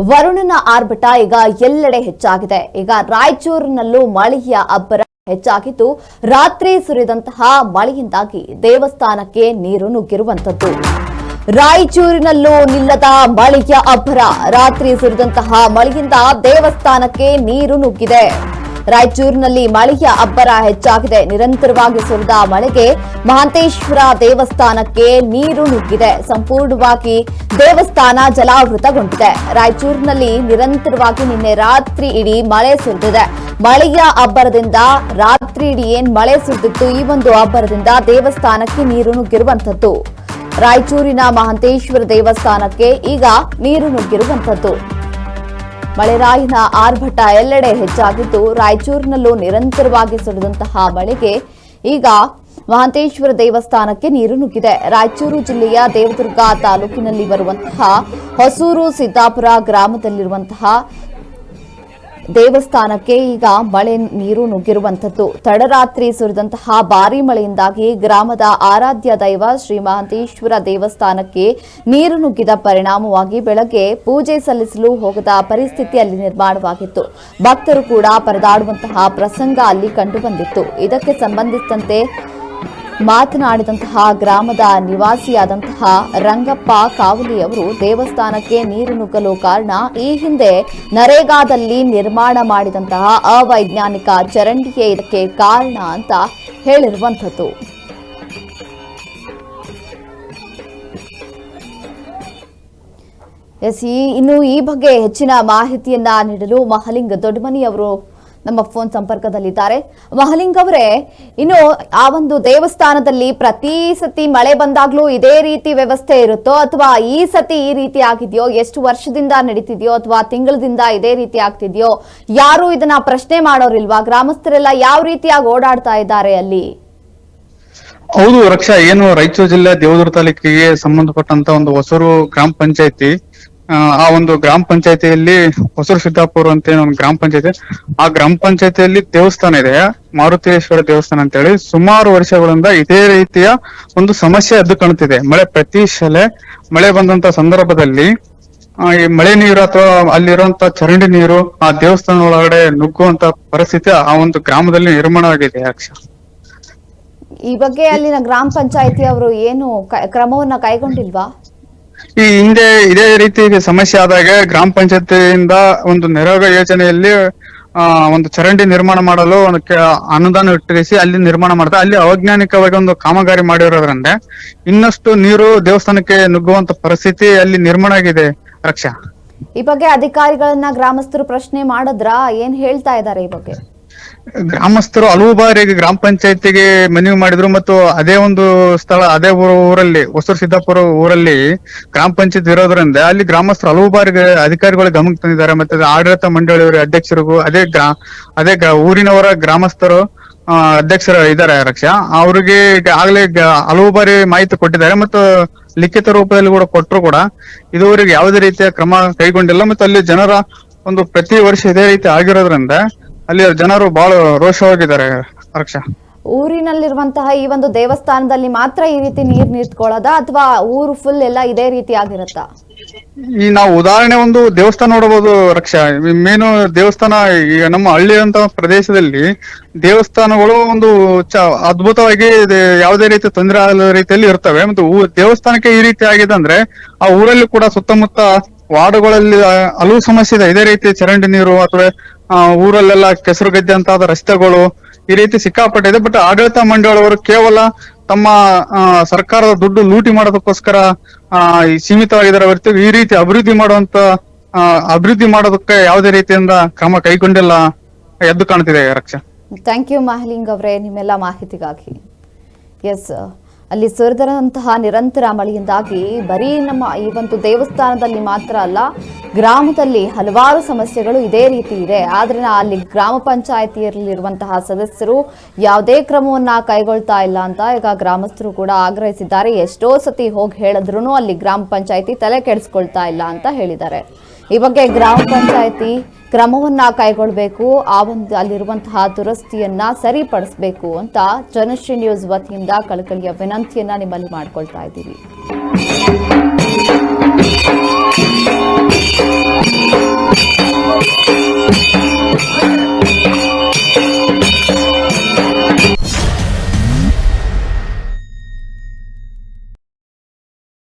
ವರುಣನ ಆರ್ಭಟ ಈಗ ಎಲ್ಲೆಡೆ ಹೆಚ್ಚಾಗಿದೆ. ಈಗ ರಾಯಚೂರಿನಲ್ಲೂ ಮಳೆಯ ಅಬ್ಬರ ಹೆಚ್ಚಾಗಿದ್ದು, ರಾತ್ರಿ ಸುರಿದಂತಹ ಮಳೆಯಿಂದಾಗಿ ದೇವಸ್ಥಾನಕ್ಕೆ ನೀರು ನುಗ್ಗಿರುವಂತದ್ದು ರಾಯಚೂರಿನಲ್ಲೂ ನಿಲ್ಲದ ಮಳೆಯ ಅಬ್ಬರ, ರಾತ್ರಿ ಸುರಿದಂತಹ ಮಳೆಯಿಂದ ದೇವಸ್ಥಾನಕ್ಕೆ ನೀರು ನುಗ್ಗಿದೆ. ರಾಯಚೂರಿನಲ್ಲಿ ಮಳೆಯ ಅಬ್ಬರ ಹೆಚ್ಚಾಗಿದೆ. ನಿರಂತರವಾಗಿ ಸುರಿದ ಮಳೆಗೆ ಮಹಾಂತೇಶ್ವರ ದೇವಸ್ಥಾನಕ್ಕೆ ನೀರು ನುಗ್ಗಿದೆ. ಸಂಪೂರ್ಣವಾಗಿ ದೇವಸ್ಥಾನ ಜಲಾವೃತಗೊಂಡಿದೆ. ರಾಯಚೂರಿನಲ್ಲಿ ನಿರಂತರವಾಗಿ ನಿನ್ನೆ ರಾತ್ರಿ ಇಡೀ ಮಳೆ ಸುರಿದಿದೆ. ಮಳೆಯ ಅಬ್ಬರದಿಂದ ರಾತ್ರಿ ಇಡೀ ಏನ್ ಮಳೆ ಸುರಿದಿತ್ತು, ಈ ಒಂದು ಅಬ್ಬರದಿಂದ ದೇವಸ್ಥಾನಕ್ಕೆ ನೀರು ನುಗ್ಗಿರುವಂತದ್ದು ರಾಯಚೂರಿನ ಮಹಾಂತೇಶ್ವರ ದೇವಸ್ಥಾನಕ್ಕೆ ಈಗ ನೀರು ನುಗ್ಗಿರುವಂತದ್ದು ಮಳೆರಾಯಿನ ಆರ್ಭಟ ಎಲ್ಲೆಡೆ ಹೆಚ್ಚಾಗಿದ್ದು, ರಾಯಚೂರಿನಲ್ಲೂ ನಿರಂತರವಾಗಿ ಸುರಿದಂತಹ ಮಳೆಗೆ ಈಗ ಮಹಾಂತೇಶ್ವರ ದೇವಸ್ಥಾನಕ್ಕೆ ನೀರು ನುಗ್ಗಿದೆ. ರಾಯಚೂರು ಜಿಲ್ಲೆಯ ದೇವದುರ್ಗ ತಾಲೂಕಿನಲ್ಲಿ ಬರುವಂತಹ ಹೊಸೂರು ಸಿದ್ದಾಪುರ ಗ್ರಾಮದಲ್ಲಿರುವಂತಹ ದೇವಸ್ಥಾನಕ್ಕೆ ಈಗ ಮಳೆ ನೀರು ನುಗ್ಗಿರುವಂತದ್ದು ತಡರಾತ್ರಿ ಸುರಿದಂತಹ ಭಾರಿ ಮಳೆಯಿಂದಾಗಿ ಗ್ರಾಮದ ಆರಾಧ್ಯ ದೈವ ಶ್ರೀ ಮಹಾಂತೇಶ್ವರ ದೇವಸ್ಥಾನಕ್ಕೆ ನೀರು ನುಗ್ಗಿದ ಪರಿಣಾಮವಾಗಿ ಬೆಳಗ್ಗೆ ಪೂಜೆ ಸಲ್ಲಿಸಲು ಹೋಗದ ಪರಿಸ್ಥಿತಿ ಅಲ್ಲಿ ನಿರ್ಮಾಣವಾಗಿತ್ತು. ಭಕ್ತರು ಕೂಡ ಪರದಾಡುವಂತಹ ಪ್ರಸಂಗ ಅಲ್ಲಿ ಕಂಡುಬಂದಿತ್ತು ಇದಕ್ಕೆ ಸಂಬಂಧಿಸಿದಂತೆ ಮಾತನಾಡಿದಂತಹ ಗ್ರಾಮದ ನಿವಾಸಿಯಾದಂತಹ ರಂಗಪ್ಪ ಕಾವಲಿ ಅವರು ದೇವಸ್ಥಾನಕ್ಕೆ ನೀರು ನುಗ್ಗಲು ಕಾರಣ ಈ ಹಿಂದೆ ನರೇಗಾದಲ್ಲಿ ನಿರ್ಮಾಣ ಮಾಡಿದಂತಹ ಅವೈಜ್ಞಾನಿಕ ಚರಂಡಿಯೇ ಇದಕ್ಕೆ ಕಾರಣ ಅಂತ ಹೇಳಿರುವಂಥದ್ದು. ಎಸ್, ಈ ಇನ್ನು ಈ ಬಗ್ಗೆ ಹೆಚ್ಚಿನ ಮಾಹಿತಿಯನ್ನ ನೀಡಲು ಮಹಲಿಂಗ ದೊಡ್ಡಮನಿ ಅವರು ನಮ್ಮ ಫೋನ್ ಸಂಪರ್ಕದಲ್ಲಿದ್ದಾರೆ. ಮಹಲಿಂಗ್ ಅವರೇ, ಇನ್ನು ಆ ಒಂದು ದೇವಸ್ಥಾನದಲ್ಲಿ ಪ್ರತಿ ಸತಿ ಮಳೆ ಬಂದಾಗ್ಲೂ ಇದೇ ರೀತಿ ವ್ಯವಸ್ಥೆ ಇರುತ್ತೋ ಅಥವಾ ಈ ಸತಿ ಈ ರೀತಿ ಆಗಿದೆಯೋ, ಎಷ್ಟು ವರ್ಷದಿಂದ ನಡೀತಿದ್ಯೋ ಅಥವಾ ತಿಂಗಳದಿಂದ ಇದೇ ರೀತಿ ಆಗ್ತಿದ್ಯೋ, ಯಾರು ಇದನ್ನ ಪ್ರಶ್ನೆ ಮಾಡೋರಿಲ್ವಾ? ಗ್ರಾಮಸ್ಥರೆಲ್ಲ ಯಾವ ರೀತಿಯಾಗಿ ಓಡಾಡ್ತಾ ಇದ್ದಾರೆ ಅಲ್ಲಿ? ಹೌದು ರಕ್ಷಾ, ಏನು ರಾಯಚೂರು ಜಿಲ್ಲೆ ದೇವದುರ್ಗ ತಾಲೂಕಿಗೆ ಸಂಬಂಧಪಟ್ಟಂತ ಒಂದು ಹೊಸೂರು ಗ್ರಾಮ ಪಂಚಾಯತಿ ಆ ಒಂದು ಗ್ರಾಮ ಪಂಚಾಯತಿಯಲ್ಲಿ ಹೊಸೂರು ಸಿದ್ದಾಪುರ ಅಂತ ಏನು ಒಂದು ಗ್ರಾಮ ಪಂಚಾಯತಿ ಆ ಗ್ರಾಮ ಪಂಚಾಯತಿಯಲ್ಲಿ ದೇವಸ್ಥಾನ ಇದೆ. ಮಾರುತೇಶ್ವರ ದೇವಸ್ಥಾನ ಅಂತ ಹೇಳಿ ಸುಮಾರು ವರ್ಷಗಳಿಂದ ಇದೇ ರೀತಿಯ ಒಂದು ಸಮಸ್ಯೆ ಎದ್ದು ಕಾಣುತ್ತಿದೆ. ಮಳೆ ಪ್ರತಿ ಸಲ ಮಳೆ ಬಂದಂತ ಸಂದರ್ಭದಲ್ಲಿ ಈ ಮಳೆ ನೀರು ಅಥವಾ ಅಲ್ಲಿರುವಂತ ಚರಂಡಿ ನೀರು, ಆ ದೇವಸ್ಥಾನ ಒಳಗಡೆ ನುಗ್ಗುವಂತ ಪರಿಸ್ಥಿತಿ ಆ ಒಂದು ಗ್ರಾಮದಲ್ಲಿ ನಿರ್ಮಾಣ ಆಗಿದೆ ಅಕ್ಷ ಈ ಬಗ್ಗೆ ಅಲ್ಲಿನ ಗ್ರಾಮ ಪಂಚಾಯತಿ ಅವರು ಏನು ಕ್ರಮವನ್ನ ಕೈಗೊಂಡಿಲ್ವಾ? ಈ ಹಿಂದೆ ಇದೇ ರೀತಿ ಸಮಸ್ಯೆ ಆದಾಗ ಗ್ರಾಮ ಪಂಚಾಯತಿಯಿಂದ ಒಂದು ನೆರವು ಯೋಜನೆಯಲ್ಲಿ, ಆ, ಒಂದು ಚರಂಡಿ ನಿರ್ಮಾಣ ಮಾಡಲು ಒಂದು ಕೆ- ಅನುದಾನ ಇಟ್ಟಿರಿಸಿ ಅಲ್ಲಿ ನಿರ್ಮಾಣ ಮಾಡ್ತಾ, ಅಲ್ಲಿ ಅವೈಜ್ಞಾನಿಕವಾಗಿ ಒಂದು ಕಾಮಗಾರಿ ಮಾಡಿರೋದ್ರಿಂದ ಇನ್ನಷ್ಟು ನೀರು ದೇವಸ್ಥಾನಕ್ಕೆ ನುಗ್ಗುವಂತ ಪರಿಸ್ಥಿತಿ ಅಲ್ಲಿ ನಿರ್ಮಾಣ ಆಗಿದೆ. ರಕ್ಷಾ. ಈ ಬಗ್ಗೆ ಅಧಿಕಾರಿಗಳನ್ನ, ಗ್ರಾಮಸ್ಥರು ಪ್ರಶ್ನೆ ಮಾಡಿದ್ರ? ಏನ್ ಹೇಳ್ತಾ ಇದ್ದಾರೆ ಈ ಬಗ್ಗೆ? ಗ್ರಾಮಸ್ಥರು ಹಲವು ಬಾರಿ ಗ್ರಾಮ ಪಂಚಾಯತಿಗೆ ಮನವಿ ಮಾಡಿದ್ರು ಮತ್ತು ಅದೇ ಒಂದು ಸ್ಥಳ, ಅದೇ ಊರು, ಊರಲ್ಲಿ, ಹೊಸೂರು ಸಿದ್ದಾಪುರ ಊರಲ್ಲಿ ಗ್ರಾಮ ಪಂಚಾಯತ್ ಇರೋದ್ರಿಂದ ಅಲ್ಲಿ ಗ್ರಾಮಸ್ಥರು ಹಲವು ಬಾರಿ ಅಧಿಕಾರಿಗಳು ಗಮನಕ್ಕೆ ತಂದಿದ್ದಾರೆ ಮತ್ತೆ ಆಡಳಿತ ಮಂಡಳಿಯವರ ಅಧ್ಯಕ್ಷರಿಗೂ, ಅದೇ ಗ್ರಾ, ಅದೇ ಊರಿನವರ ಗ್ರಾಮಸ್ಥರು ಅಧ್ಯಕ್ಷರು ಇದ್ದಾರೆ ರಕ್ಷಾ. ಅವ್ರಿಗೆ ಆಗ್ಲೇ ಹಲವು ಬಾರಿ ಮಾಹಿತಿ ಕೊಟ್ಟಿದ್ದಾರೆ ಮತ್ತು ಲಿಖಿತ ರೂಪದಲ್ಲಿ ಕೂಡ ಕೊಟ್ಟರು ಕೂಡ. ಇದುವರೆಗೆ ಯಾವುದೇ ರೀತಿಯ ಕ್ರಮ ಕೈಗೊಂಡಿಲ್ಲ ಮತ್ತು ಅಲ್ಲಿ ಜನರ ಒಂದು ಪ್ರತಿ ವರ್ಷ ಇದೇ ರೀತಿ ಆಗಿರೋದ್ರಿಂದ ಅಲ್ಲಿ ಜನರು ಬಹಳ ರೋಷವಾಗಿದ್ದಾರೆ ರಕ್ಷಾ ಊರಿನಲ್ಲಿರುವಂತಹ ಈ ಒಂದು ದೇವಸ್ಥಾನದಲ್ಲಿ ಮಾತ್ರ ಈ ರೀತಿ ನೀರ್ ನಿಂತ್ಕೊಳ್ಳೋದ? ಅಥವಾ ಊರು ಫುಲ್ ಎಲ್ಲ ಇದೇ ರೀತಿ ಆಗಿರುತ್ತಾ? ಈ ನಾವು ಉದಾಹರಣೆ ಒಂದು ದೇವಸ್ಥಾನ ನೋಡಬಹುದು ರಕ್ಷಾ ಮೇನು ದೇವಸ್ಥಾನ ಈಗ ನಮ್ಮ ಹಳ್ಳಿ ಅಂತ ಪ್ರದೇಶದಲ್ಲಿ ದೇವಸ್ಥಾನಗಳು ಒಂದು ಚ ಅದ್ಭುತವಾಗಿ ಯಾವುದೇ ರೀತಿ ತೊಂದರೆ ಆಗದ ರೀತಿಯಲ್ಲಿ ಇರ್ತವೆ. ಮತ್ತು ದೇವಸ್ಥಾನಕ್ಕೆ ಈ ರೀತಿ ಆಗಿದೆ ಅಂದ್ರೆ ಆ ಊರಲ್ಲಿ ಕೂಡ ಸುತ್ತಮುತ್ತ ವಾರ್ಡ್ಗಳಲ್ಲಿ ಹಲವು ಸಮಸ್ಯೆ ಇದೆ. ಇದೇ ರೀತಿ ಚರಂಡಿ ನೀರು ಅಥವಾ ಊರಲ್ಲೆಲ್ಲ ಕೆಸರು ಗದ್ದೆ ಅಂತ ರಸ್ತೆಗಳು ಈ ರೀತಿ ಸಿಕ್ಕಾಪಟ್ಟೆ ಇದೆ. ಬಟ್ ಆಡಳಿತ ಮಂಡಳಿಯವರು ಕೇವಲ ತಮ್ಮ ಆ, ಸರ್ಕಾರದ ದುಡ್ಡು ಲೂಟಿ ಮಾಡೋದಕ್ಕೋಸ್ಕರ ಆ, ಸೀಮಿತವಾಗಿದ್ದಾರೆ ಹೊರತು ಈ ರೀತಿ ಅಭಿವೃದ್ಧಿ ಮಾಡುವಂತ ಆ, ಅಭಿವೃದ್ಧಿ ಮಾಡೋದಕ್ಕೆ ಯಾವುದೇ ರೀತಿಯಿಂದ ಕ್ರಮ ಕೈಗೊಂಡಿಲ್ಲ ಎದ್ದು ಕಾಣ್ತಿದೆ ರಕ್ಷಾ. ಥ್ಯಾಂಕ್ ಯು ಮಹಲಿಂಗ್ ಅವರೇ ನಿಮ್ಮೆಲ್ಲ ಮಾಹಿತಿಗಾಗಿ. ಎಸ್ ಅಲ್ಲಿ ಸುರಿದಂತಹ ನಿರಂತರ ಮಳೆಯಿಂದಾಗಿ ಬರೀ ನಮ್ಮ ಈ ಒಂದು ದೇವಸ್ಥಾನದಲ್ಲಿ ಮಾತ್ರ ಅಲ್ಲ, ಗ್ರಾಮದಲ್ಲಿ ಹಲವಾರು ಸಮಸ್ಯೆಗಳು ಇದೇ ರೀತಿ ಇದೆ. ಆದರೆ ಅಲ್ಲಿ ಗ್ರಾಮ ಪಂಚಾಯತಿಯಲ್ಲಿರುವಂತಹ ಸದಸ್ಯರು ಯಾವುದೇ ಕ್ರಮವನ್ನ ಕೈಗೊಳ್ತಾ ಇಲ್ಲ ಅಂತ ಈಗ ಗ್ರಾಮಸ್ಥರು ಕೂಡ ಆಗ್ರಹಿಸಿದ್ದಾರೆ. ಎಷ್ಟೋ ಸತಿ ಹೋಗಿ ಹೇಳಿದ್ರು ಅಲ್ಲಿ ಗ್ರಾಮ ಪಂಚಾಯತಿ ತಲೆ ಕೆಡಿಸ್ಕೊಳ್ತಾ ಇಲ್ಲ ಅಂತ ಹೇಳಿದ್ದಾರೆ. ಈ ಬಗ್ಗೆ ಗ್ರಾಮ ಪಂಚಾಯತಿ ಕ್ರಮವನ್ನು ಕೈಗೊಳ್ಳಬೇಕು, ಆ ಒಂದು ಅಲ್ಲಿರುವಂತಹ ದುರಸ್ತಿಯನ್ನ ಸರಿಪಡಿಸಬೇಕು ಅಂತ ಜನಶ್ರೀ ನ್ಯೂಸ್ ವತಿಯಿಂದ ಕಳಕಳಿಯ ವಿನಂತಿಯನ್ನ ನಿಮ್ಮಲ್ಲಿ ಮಾಡಿಕೊಳ್ತಾ ಇದ್ದೀವಿ.